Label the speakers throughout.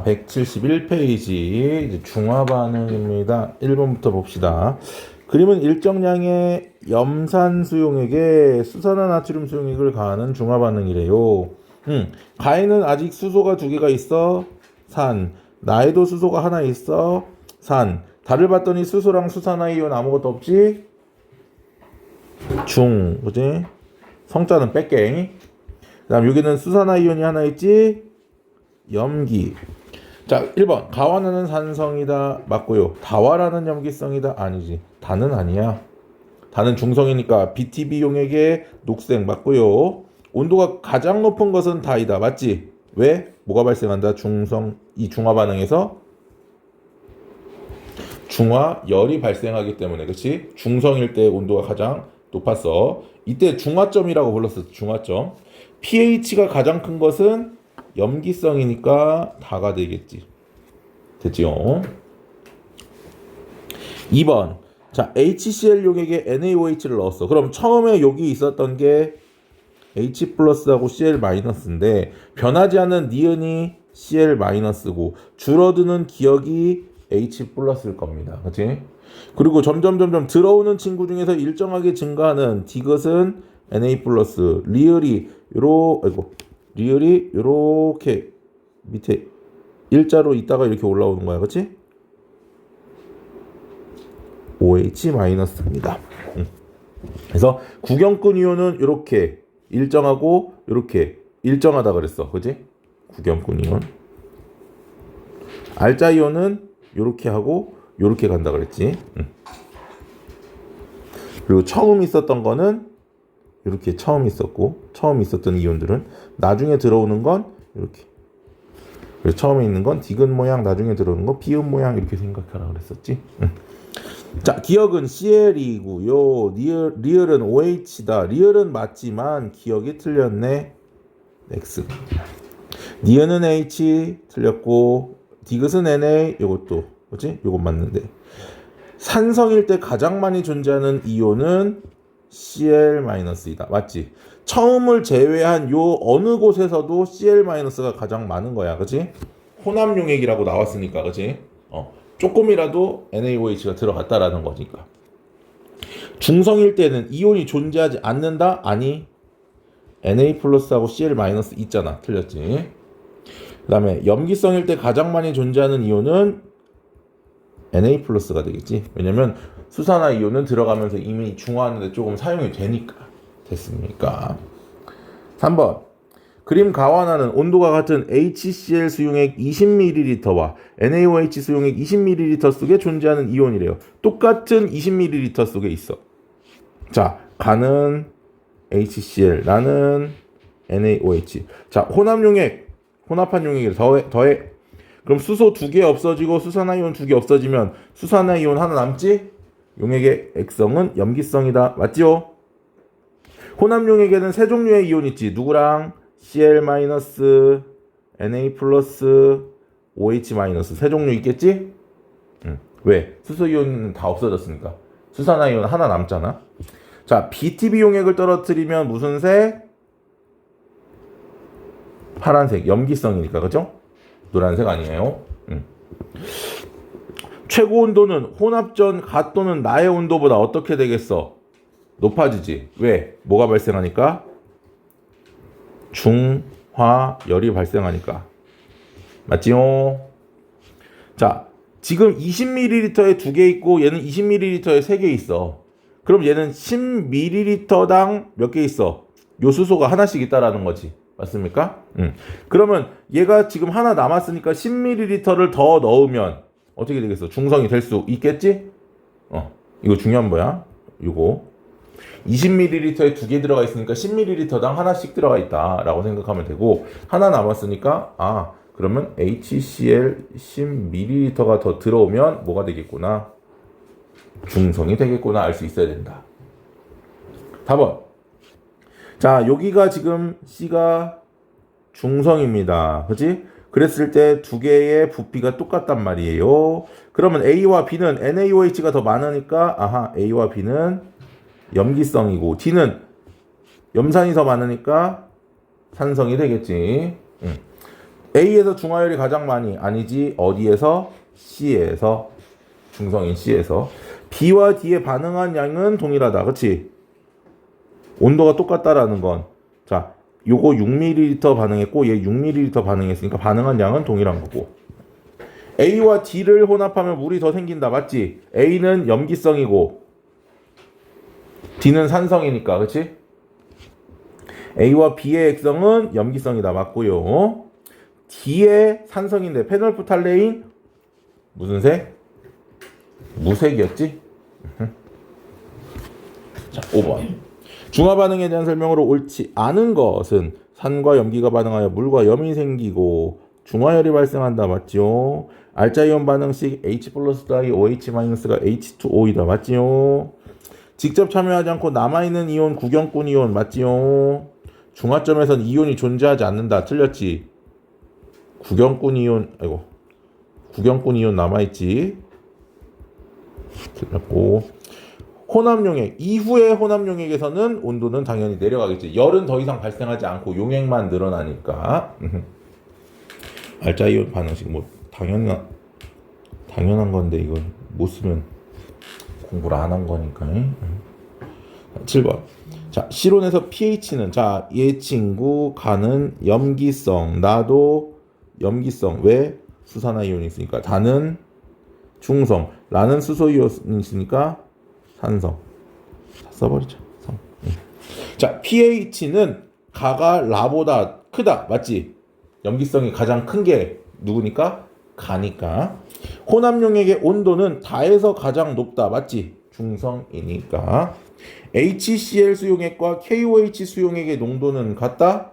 Speaker 1: 171페이지 중화 반응입니다. 1번부터 봅시다. 그림은 일정량의 염산 수용액에 수산화 나트륨 수용액을 가하는 중화 반응이래요. 음, 가에는 아직 수소가 두 개가 있어. 산. 나에도 수소가 하나 있어. 산. 달을 봤더니 수소랑 수산화 이온 아무것도 없지? 중. 그지? 성자는 뺄게. 그 다음 여기는 수산화 이온이 하나 있지? 염기. 자, 1번. 가와나는 산성이다. 맞고요. 다와라는 염기성이다. 아니지. 다는 아니야. 다는 중성이니까 BTB 용액의 녹색 맞고요. 온도가 가장 높은 것은 다이다. 맞지? 왜? 뭐가 발생한다? 중성 이 중화 반응에서 중화 열이 발생하기 때문에 그렇지? 중성일 때 온도가 가장 높았어. 이때 중화점이라고 불렀어. 중화점. pH가 가장 큰 것은 염기성이니까 다가 되겠지. 됐지요? 2번. 자, HCl 용액에 NaOH를 넣었어. 그럼 처음에 여기 있었던 게 H 플러스하고 Cl 마이너스인데 변하지 않는 니은이 Cl 마이너스고 줄어드는 기억이 H 플러스일 겁니다. 그렇지? 그리고 점점 점점 들어오는 친구 중에서 일정하게 증가하는 디귿은 Na 플러스 리을이 요러 아이고 리을이 요렇게 밑에 일자로 있다가 이렇게 올라오는 거야. 그렇지? OH 마이너스입니다. 음. 그래서 구경꾼 이온은 이렇게 일정하고 이렇게 일정하다 그랬어. 그지? 구경꾼 이온. 알자 이온은 이렇게 하고 이렇게 간다 그랬지. 음. 그리고 처음 있었던 거는 이렇게 처음 있었고 처음 있었던 이온들은 나중에 들어오는 건 이렇게. 그래서 처음에 있는 건 디귿 모양, 나중에 들어오는 건 비읍 모양 이렇게 생각하라 그랬었지. 음. 자, 기억은 CL이고요. 리얼, 리얼은 OH다. 리얼은 맞지만 기억이 틀렸네. X. 니은은 H 틀렸고 디귿은 NA 요것도 뭐지? 요것 맞는데. 산성일 때 가장 많이 존재하는 이온은 Cl-이다. 맞지? 처음을 제외한 요 어느 곳에서도 Cl-가 가장 많은 거야. 그지? 혼합 용액이라고 나왔으니까. 그지? 어. 조금이라도 NaOH가 들어갔다라는 거니까. 중성일 때는 이온이 존재하지 않는다? 아니. Na 플러스하고 Cl 마이너스 있잖아. 틀렸지. 그 다음에 염기성일 때 가장 많이 존재하는 이온은 Na 플러스가 되겠지. 왜냐면 수산화 이온은 들어가면서 이미 중화하는데 조금 사용이 되니까. 됐습니까? 3번. 그림 가완하는 온도가 같은 HCl 수용액 20ml와 NaOH 수용액 20ml 속에 존재하는 이온이래요. 똑같은 20ml 속에 있어. 자, 가는 HCl, 나는 NaOH. 자, 혼합 용액, 혼합한 용액을 더해, 더해. 그럼 수소 두 개 없어지고 수산화이온 두 개 없어지면 수산화이온 하나 남지? 용액의 액성은 염기성이다. 맞지요? 혼합 용액에는 세 종류의 이온 있지. 누구랑? Cl-, Na+, OH- 세 종류 있겠지? 응. 왜? 수소 이온은 다 없어졌으니까. 수산화이온 하나 남잖아. 자, BTB 용액을 떨어뜨리면 무슨 색? 파란색, 염기성이니까, 그죠? 노란색 아니에요? 응. 최고 온도는 혼합전 가 또는 나의 온도보다 어떻게 되겠어? 높아지지. 왜? 뭐가 발생하니까? 중화열이 발생하니까. 맞지요? 자, 지금 20ml에 두 개 있고 얘는 20ml에 세 개 있어. 그럼 얘는 10ml당 몇 개 있어? 요 수소가 하나씩 있다라는 거지. 맞습니까? 음. 그러면 얘가 지금 하나 남았으니까 10ml를 더 넣으면 어떻게 되겠어? 중성이 될 수 있겠지? 어, 이거 중요한 거야. 이거 20ml에 두 개 들어가 있으니까 10ml당 하나씩 들어가 있다라고 생각하면 되고 하나 남았으니까 아 그러면 HCl 10ml가 더 들어오면 뭐가 되겠구나 중성이 되겠구나 알 수 있어야 된다. 4번 자 여기가 지금 C가 중성입니다. 그지? 그랬을 때 두 개의 부피가 똑같단 말이에요. 그러면 A와 B는 NaOH가 더 많으니까 아하 A와 B는 염기성이고 D는 염산이 더 많으니까 산성이 되겠지. 응. A에서 중화열이 가장 많이 아니지 어디에서 C에서 중성인 C에서 B와 D에 반응한 양은 동일하다. 그렇지? 온도가 똑같다라는 건 자, 요거 6ml 반응했고 얘 6ml 반응했으니까 반응한 양은 동일한 거고. A와 D를 혼합하면 물이 더 생긴다. 맞지? A는 염기성이고 D는 산성이니까. 그렇지? A와 B의 액성은 염기성이다. 맞고요. D의 산성인데 페놀프탈레인 무슨 색? 무색이었지? 자, 5번. 중화 반응에 대한 설명으로 옳지 않은 것은 산과 염기가 반응하여 물과 염이 생기고 중화열이 발생한다. 맞지요? 알자이온 반응식 H 플러스 다이 OH 마이너스가 H2O이다. 맞지요? 직접 참여하지 않고 남아있는 이온 구경꾼 이온 맞지요? 중화점에선 이온이 존재하지 않는다. 틀렸지? 구경꾼 이온 아이고 구경꾼 이온 남아있지. 틀렸고 혼합 용액 이후의 혼합 용액에서는 온도는 당연히 내려가겠지. 열은 더 이상 발생하지 않고 용액만 늘어나니까. 알자이온 반응식 뭐 당연한 당연한 건데 이걸 못 쓰면 공부를 안 한 거니까. 7번. 자, 실온에서 pH는 자, 얘 친구 가는 염기성, 나도 염기성. 왜? 수산화 이온이 있으니까. 다는 중성, 라는 수소 이온이 있으니까 산성. 다 써버리자. 성. 응. 자, pH는 가가 라보다 크다. 맞지? 염기성이 가장 큰 게 누구니까? 가니까. 혼합용액의 온도는 다에서 가장 높다. 맞지? 중성이니까. HCl 수용액과 KOH 수용액의 농도는 같다?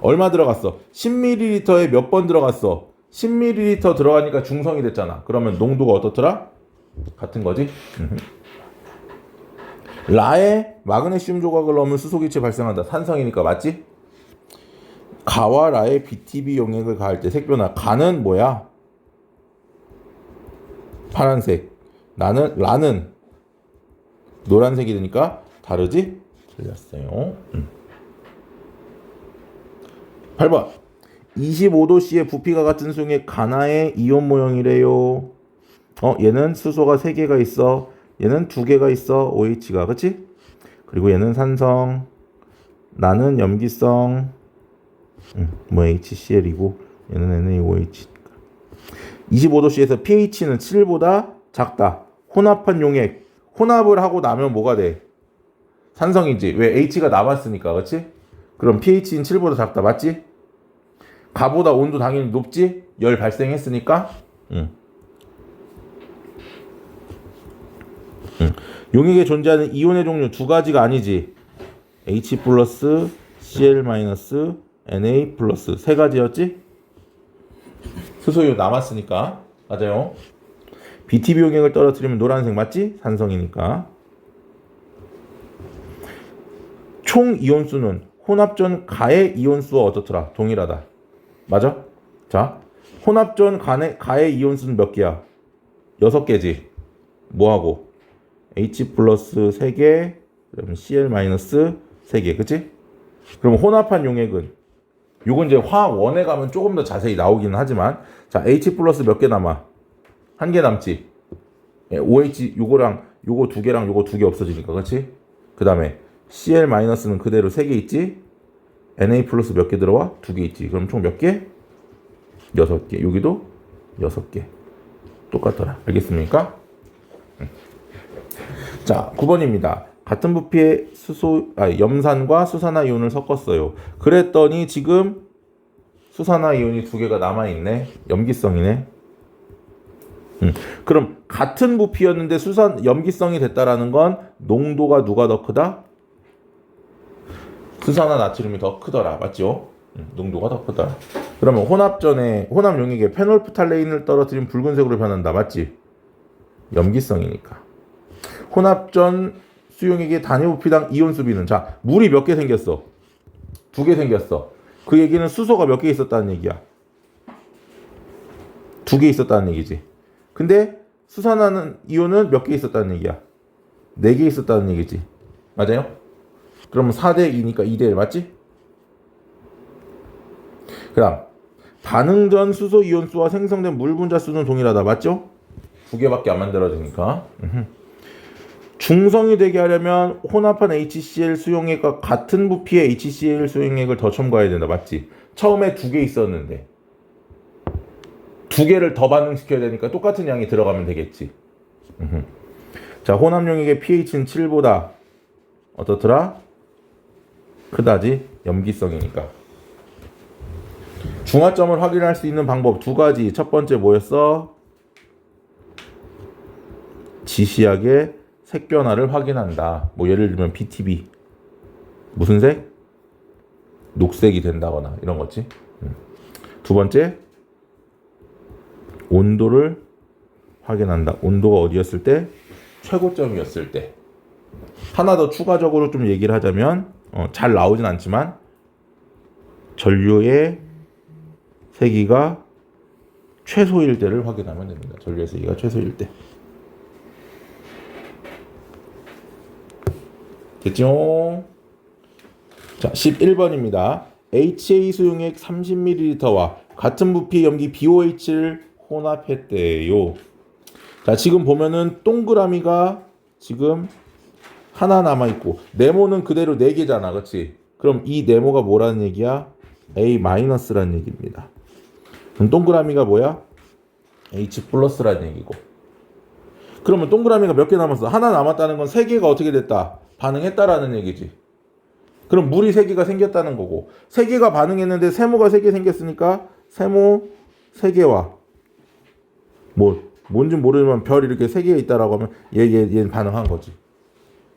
Speaker 1: 얼마 들어갔어? 10ml에 몇 번 들어갔어? 10ml 들어가니까 중성이 됐잖아. 그러면 농도가 어떻더라? 같은 거지? 라에 마그네슘 조각을 넣으면 수소기체 발생한다. 산성이니까 맞지? 가와 라에 BTB 용액을 가할 때 색변화. 가는 뭐야? 파란색. 나는 라는 노란색이 되니까 다르지? 틀렸어요. 음. 8번. 25도씨의 부피가 같은 수용액 가나의 이온 모형이래요. 어, 얘는 수소가 3개가 있어. 얘는 2개가 있어. OH가. 그치? 그리고 얘는 산성. 나는 염기성. 음, 뭐 HCl이고 얘는 NaOH. 25도씨에서 pH는 7보다 작다. 혼합한 용액. 혼합을 하고 나면 뭐가 돼? 산성이지. 왜? H가 남았으니까. 그치? 그럼 pH는 7보다 작다. 맞지? 가보다 온도 당연히 높지? 열 발생했으니까. 응. 응. 용액에 존재하는 이온의 종류 두 가지가 아니지. H 플러스, Cl 마이너스, Na 플러스 세 가지였지? 수소유 남았으니까 맞아요. BTB 용액을 떨어뜨리면 노란색 맞지? 산성이니까. 총 이온 수는 혼합 전 가의 이온 수와 어떻더라? 동일하다. 맞아? 자, 혼합 전 가의, 가의 이온 수는 몇 개야? 여섯 개지. 뭐하고? H 플러스 3개, 그럼 Cl 마이너스 3개, 그치? 그럼 혼합한 용액은 요건 이제 화원에 가면 조금 더 자세히 나오기는 하지만 자 H 플러스 몇 개 남아? 한 개 남지. 예, OH 요거랑 요거 두 개랑 요거 두 개 없어지니까 그렇지? 그 다음에 Cl 마이너스는 그대로 세개 있지? Na 플러스 몇 개 들어와? 두 개 있지. 그럼 총 몇 개? 여섯 개. 여기도 여섯 개. 똑같더라. 알겠습니까? 음. 자, 9번입니다. 같은 부피의 수소, 아, 염산과 수산화 이온을 섞었어요. 그랬더니 지금 수산화 이온이 두 개가 남아있네. 염기성이네. 음, 그럼 같은 부피였는데 수산, 염기성이 됐다라는 건 농도가 누가 더 크다? 수산화 나트륨이 더 크더라. 맞죠? 음, 농도가 더 크더라. 그러면 혼합 전에, 혼합 용액에 페놀프탈레인을 떨어뜨린 붉은색으로 변한다. 맞지? 염기성이니까. 혼합전 수용액의 단위 부피당 이온 수비는 자 물이 몇 개 생겼어? 두 개 생겼어. 그 얘기는 수소가 몇 개 있었다는 얘기야. 두 개 있었다는 얘기지. 근데 수산화는 이온은 몇 개 있었다는 얘기야. 네 개 있었다는 얘기지. 맞아요? 그러면 4대 2니까 2대 1 맞지? 그다음 반응 전 수소 이온 수와 생성된 물 분자 수는 동일하다. 맞죠? 두 개밖에 안 만들어지니까. 중성이 되게 하려면 혼합한 HCl 수용액과 같은 부피의 HCl 수용액을 더 첨가해야 된다. 맞지? 처음에 두 개 있었는데 두 개를 더 반응시켜야 되니까 똑같은 양이 들어가면 되겠지. 자, 혼합용액의 pH는 7보다 어떻더라? 크다지? 염기성이니까. 중화점을 확인할 수 있는 방법 두 가지. 첫 번째 뭐였어? 지시하게 색 변화를 확인한다. 뭐 예를 들면 BTB 무슨 색? 녹색이 된다거나 이런 거지. 음. 두 번째 온도를 확인한다. 온도가 어디였을 때? 최고점이었을 때. 하나 더 추가적으로 좀 얘기를 하자면 어, 잘 나오진 않지만 전류의 세기가 최소일 때를 확인하면 됩니다. 전류의 세기가 최소일 때. 됐죠? 자, 11번입니다. HA 수용액 30ml와 같은 부피 염기 BOH를 혼합했대요. 자, 지금 보면은 동그라미가 지금 하나 남아 있고 네모는 그대로 네 개잖아. 그렇지? 그럼 이 네모가 뭐라는 얘기야? A-라는 얘기입니다. 그럼 동그라미가 뭐야? H 플러스라는 얘기고. 그러면 동그라미가 몇 개 남았어? 하나 남았다는 건 세 개가 어떻게 됐다? 반응했다라는 얘기지. 그럼 물이 세 개가 생겼다는 거고 세 개가 반응했는데 세모가 세 개 생겼으니까 세모 세 개와 뭐 뭔지 모르지만 별 이렇게 세 개 있다라고 하면 얘얘 얘 반응한 거지.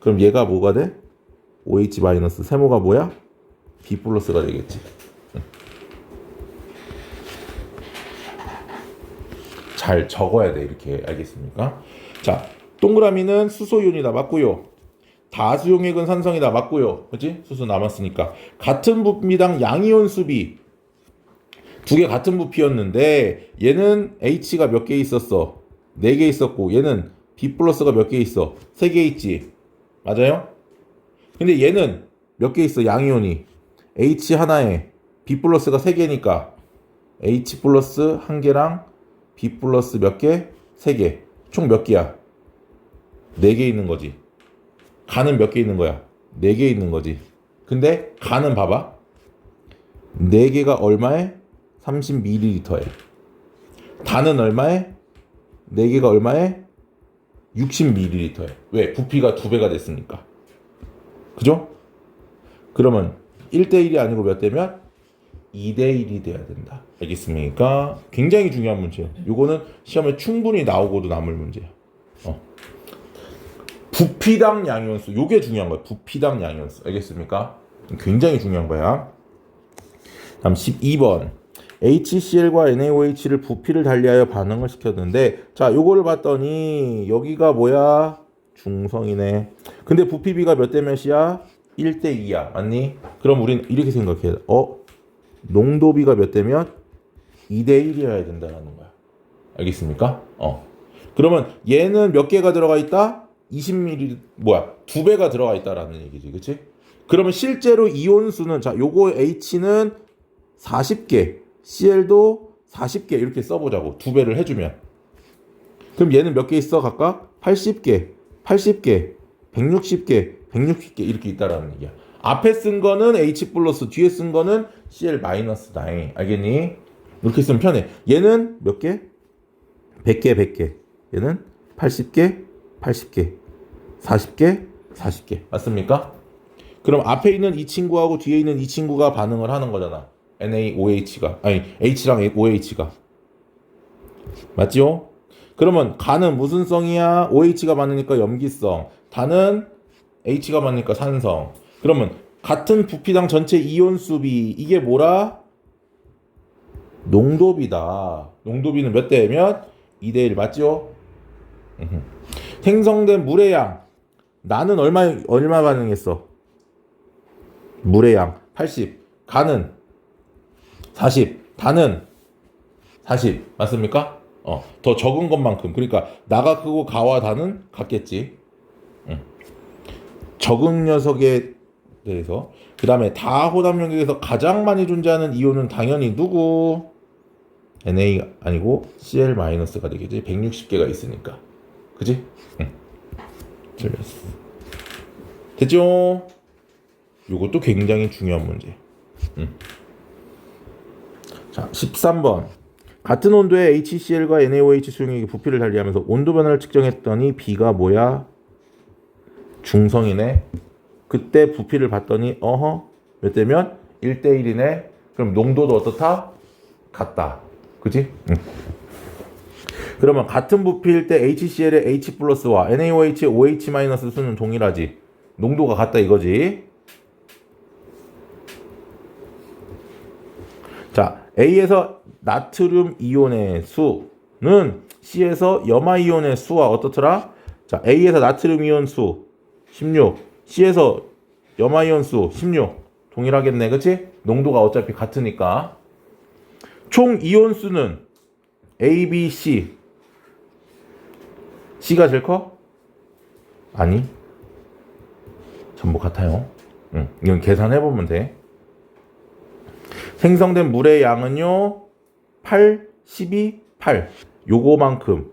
Speaker 1: 그럼 얘가 뭐가 돼? OH 마이너스 세모가 뭐야? B 플러스가 되겠지. 잘 적어야 돼 이렇게 알겠습니까? 자 동그라미는 수소이온이다 맞고요. 다수용액은 산성이다 맞고요. 그렇지? 수소 남았으니까 같은 부피당 양이온 수비 두 개 같은 부피였는데 얘는 H가 몇 개 있었어? 네 개 있었고 얘는 B 플러스가 몇 개 있어? 세 개 있지. 맞아요? 근데 얘는 몇 개 있어? 양이온이 H 하나에 B 플러스가 세 개니까 H 플러스 한 개랑 B 플러스 몇 개? 세 개. 총 몇 개야? 네 개 있는 거지. 간은 몇 개 있는 거야? 네 개 있는 거지. 근데 간은 봐봐. 네 개가 얼마에? 30ml에. 단은 얼마에? 네 개가 얼마에? 60ml에. 왜? 부피가 두 배가 됐으니까. 그죠? 그러면 1대1이 아니고 몇 대면? 2대1이 돼야 된다. 알겠습니까? 굉장히 중요한 문제예요. 이거는 시험에 충분히 나오고도 남을 문제야. 어. 부피당 양이온수. 요게 중요한 거야. 부피당 양이온수. 알겠습니까? 굉장히 중요한 거야. 다음 12번. HCl과 NaOH를 부피를 달리하여 반응을 시켰는데 자, 요거를 봤더니 여기가 뭐야? 중성이네. 근데 부피 비가 몇 대 몇이야? 1대 2야. 맞니? 그럼 우린 이렇게 생각해. 어? 농도 비가 몇 대 몇? 2대 1이어야 된다는 거야. 알겠습니까? 어. 그러면 얘는 몇 개가 들어가 있다? 20ml 뭐야? 두 배가 들어가 있다라는 얘기지. 그치 그러면 실제로 이온 수는 자, 요거 H는 40개, CL도 40개 이렇게 써 보자고. 두 배를 해 주면. 그럼 얘는 몇 개 있어? 각각 80개, 80개, 160개, 160개 이렇게 있다라는 얘기야. 앞에 쓴 거는 H 플러스, 뒤에 쓴 거는 CL 마이너스다. 알겠니? 이렇게 쓰면 편해. 얘는 몇 개? 100개, 100개. 얘는 80개, 80개. 40개, 40개. 맞습니까? 그럼 앞에 있는 이 친구하고 뒤에 있는 이 친구가 반응을 하는 거잖아. NaOH가. 아니, H랑 OH가. 맞지요? 그러면 간은 무슨 성이야? OH가 많으니까 염기성. 단은 H가 많으니까 산성. 그러면 같은 부피당 전체 이온 수비 이게 뭐라? 농도비다. 농도비는 몇대 몇? 2대 1 맞죠? 생성된 물의 양. 나는 얼마 얼마 반응했어? 물의 양 80. 간은 40. 단은 40. 맞습니까? 어, 더 적은 것만큼. 그러니까 나가 크고 가와 단은 같겠지. 응. 적은 녀석에 대해서 그 다음에 다 호담 용액에서 가장 많이 존재하는 이온은 당연히 누구? Na 아니고 Cl-가 되겠지. 160개가 있으니까. 그지? 응. 틀렸어. 됐죠? 요것도 굉장히 중요한 문제. 응. 자, 13번. 같은 온도의 HCl과 NaOH 수용액이 부피를 달리하면서 온도 변화를 측정했더니 B가 뭐야? 중성이네. 그때 부피를 봤더니 어허 몇 대면 1대 1이네. 그럼 농도도 어떻다? 같다. 그지? 응. 그러면 같은 부피일 때 HCl의 H 플러스와 NaOH의 OH 마이너스 수는 동일하지. 농도가 같다 이거지. 자, A에서 나트륨 이온의 수는 C에서 염화 이온의 수와 어떻더라? 자, A에서 나트륨 이온 수 16, C에서 염화 이온 수 16. 동일하겠네. 그치? 농도가 어차피 같으니까. 총 이온 수는 A, B, C. C가 제일 커? 아니. 전부 같아요. 응. 이건 계산해 보면 돼. 생성된 물의 양은요. 8, 12, 8. 요거만큼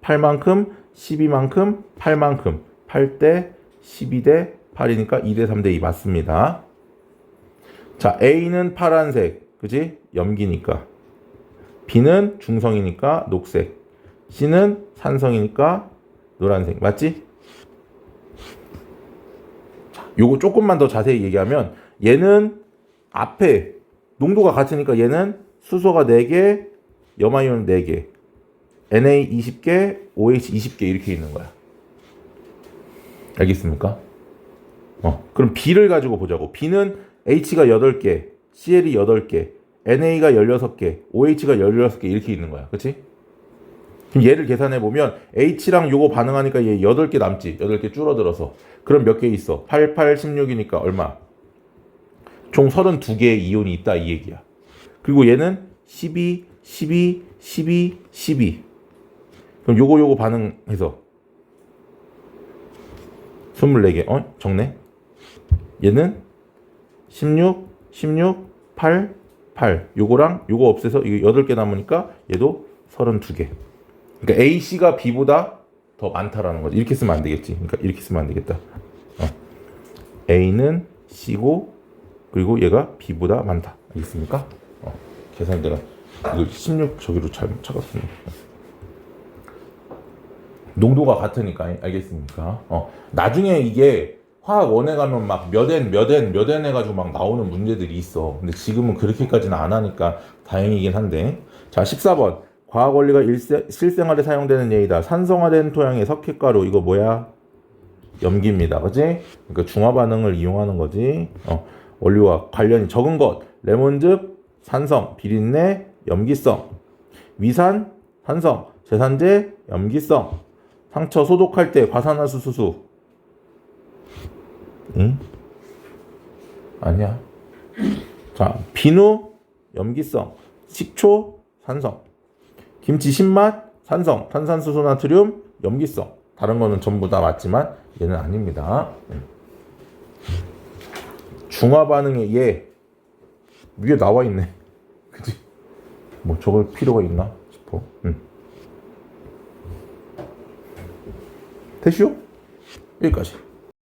Speaker 1: 8만큼 12만큼 8만큼 8대 12대 8이니까 2대 3대 2 맞습니다. 자, A는 파란색. 그지? 염기니까. B는 중성이니까 녹색. C는 산성이니까 노란색. 맞지? 자, 요거 조금만 더 자세히 얘기하면 얘는 앞에 농도가 같으니까 얘는 수소가 4개, 염화이온 4개, Na 20개, OH 20개 이렇게 있는 거야. 알겠습니까? 어, 그럼 B를 가지고 보자고. B는 H가 8개, Cl이 8개, NA가 16개, OH가 16개 이렇게 있는 거야. 그치? 그럼 얘를 계산해 보면 H랑 요거 반응하니까 얘 8개 남지. 8개 줄어들어서. 그럼 몇 개 있어? 8, 8, 16이니까 얼마? 총 32개의 이온이 있다 이 얘기야. 그리고 얘는 12, 12, 12, 12. 그럼 요거 요거 반응해서 24개. 어? 적네. 얘는 16, 16, 8, 8. 요거랑 요거 없애서 이거 8개 남으니까 얘도 32개. 그러니까 AC가 B보다 더 많다라는 거지. 이렇게 쓰면 안 되겠지. 그러니까 이렇게 쓰면 안 되겠다. 어. A는 C고 그리고 얘가 B보다 많다. 알겠습니까? 어. 계산 내가 이거 16 저기로 잘못 찾았습니다. 농도가 같으니까 알겠습니까? 어. 나중에 이게 화학 원에 가면 막 몇 엔, 몇 엔, 몇엔 해가지고 막 나오는 문제들이 있어. 근데 지금은 그렇게까지는 안 하니까 다행이긴 한데. 자, 14번. 과학 원리가 일세, 실생활에 사용되는 예이다. 산성화된 토양의 석회가루. 이거 뭐야? 염기입니다. 그지? 그러니까 중화 반응을 이용하는 거지. 어. 원리와 관련이 적은 것. 레몬즙, 산성, 비린내, 염기성. 위산, 산성, 제산제, 염기성. 상처 소독할 때 과산화수 수수. 응? 아니야. 자, 비누, 염기성. 식초, 산성. 김치 신맛, 산성. 탄산수소 나트륨, 염기성. 다른 거는 전부 다 맞지만 얘는 아닙니다. 응. 중화 반응의 얘 위에 나와 있네. 그지? 뭐 저걸 필요가 있나 싶어. 응. 됐슈? 여기까지.